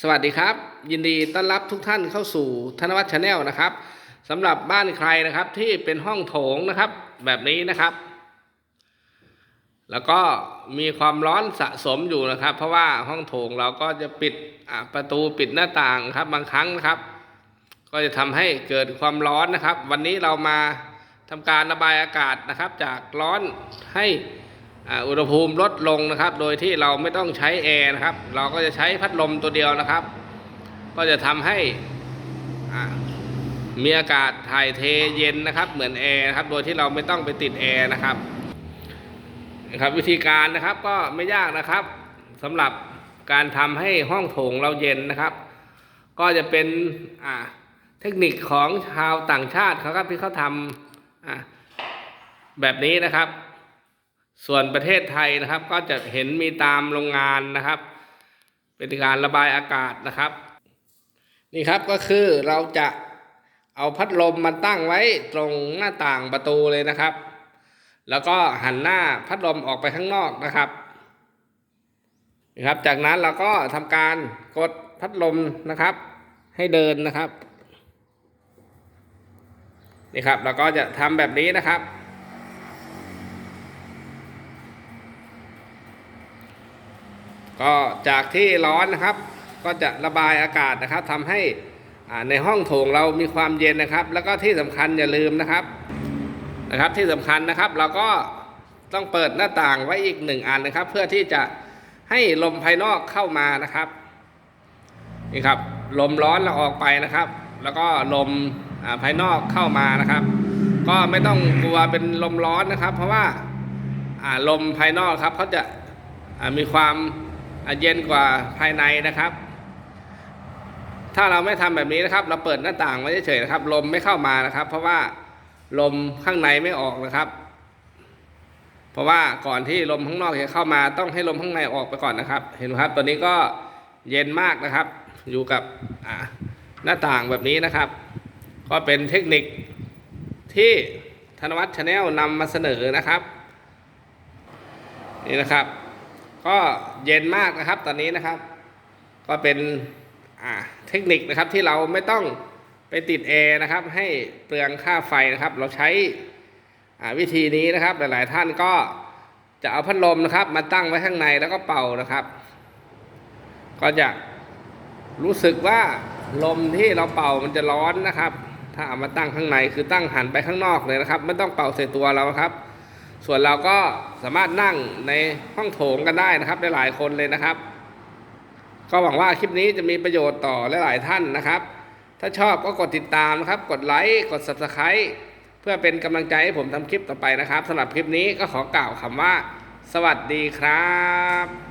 สวัสดีครับ ยินดีต้อนรับทุกท่านเข้าสู่ธนวัฒน์ชาแนลนะครับสำหรับบ้านใครนะครับที่เป็นห้องโถงนะครับ แบบนี้นะครับ แล้วก็มีความร้อนสะสมอยู่นะครับ เพราะว่าห้องโถงเราก็จะปิดประตูปิดหน้าต่างครับบางครั้งนะครับ ก็จะทำให้เกิดความร้อนนะครับ วันนี้เรามาทำการระบายอากาศนะครับ จากร้อนให้ อุณหภูมิลดลงนะครับ โดยที่เราไม่ต้องใช้แอร์นะครับ เราก็จะใช้พัดลมตัวเดียวนะครับ ก็จะทำให้มีอากาศถ่ายเทเย็นนะครับ เหมือนแอร์นะครับ โดยที่เราไม่ต้องไปติดแอร์นะครับนะครับ วิธีการนะครับก็ไม่ยากนะครับสำหรับการทำให้ห้องโถงเราเย็นนะครับ ก็จะเป็นเทคนิคของชาวต่างชาติเขาครับที่เขาทำแบบนี้นะครับ ส่วนประเทศไทยนะครับ ก็จะเห็นมีตามโรงงานนะครับ เป็นการระบายอากาศนะครับ นี่ครับก็คือเราจะเอาพัดลมมาตั้งไว้ตรงหน้าต่างประตูเลยนะครับ แล้วก็หันหน้าพัดลมออกไปข้างนอกนะครับนะครับ จากนั้นเราก็ทำการกดพัดลมนะครับ ให้เดินนะครับนี่ครับเราก็จะทำแบบนี้นะครับ ก็จากที่ร้อนนะครับ ก็จะระบายอากาศนะครับทำให้ในห้องโถงเรามีความเย็นนะครับ แล้วก็ที่สำคัญอย่าลืมนะครับนะครับ ที่สำคัญนะครับเราก็ต้องเปิดหน้าต่างไว้อีกหนึ่งอันนะครับ เพื่อที่จะให้ลมภายนอกเข้ามานะครับนี่ครับ ลมร้อนเราออกไปนะครับ แล้วก็ลมภายนอกเข้ามานะครับ ก็ไม่ต้องกลัวเป็นลมร้อนนะครับ เพราะว่าลมภายนอกครับเขาจะมีความ เย็นกว่าภายในนะครับ ถ้าเราไม่ทำแบบนี้นะครับ เราเปิดหน้าต่างไว้เฉยๆนะครับ ลมไม่เข้ามานะครับ เพราะว่าลมข้างในไม่ออกนะครับ เพราะว่าก่อนที่ลมข้างนอกจะเข้ามาต้องให้ลมข้างในออกไปก่อนนะครับ เห็นไหมครับตัวนี้ก็เย็นมากนะครับ อยู่กับหน้าต่างแบบนี้นะครับ ก็เป็นเทคนิคที่ธนวัฒน์ชาแนลนำมาเสนอนะครับ นี่นะครับ ก็เย็นมากนะครับตอนนี้นะครับ ก็เป็นเทคนิคนะครับที่เราไม่ต้องไปติดแอร์นะครับ ให้เปลืองค่าไฟนะครับ เราใช้วิธีนี้นะครับ หลาย ๆ ท่านก็จะเอาพัดลมนะครับ มาตั้งไว้ข้างในแล้วก็เป่านะครับ ก็จะรู้สึกว่าลมที่เราเป่ามันจะร้อนนะครับ ถ้าเอามาตั้งข้างในคือตั้งหันไปข้างนอกเลยนะครับ ไม่ต้องเป่าใส่ตัวเราครับ ส่วนเราก็สามารถนั่งในห้องโถงกันได้นะครับได้หลายคนเลยนะครับ ก็หวังว่าคลิปนี้จะมีประโยชน์ต่อหลายๆท่านนะครับ ถ้าชอบก็กดติดตามนะครับ กดไลค์กด subscribe เพื่อเป็นกำลังใจให้ผมทำคลิปต่อไปนะครับสำหรับคลิปนี้ก็ขอกล่าวคำว่า สวัสดีครับ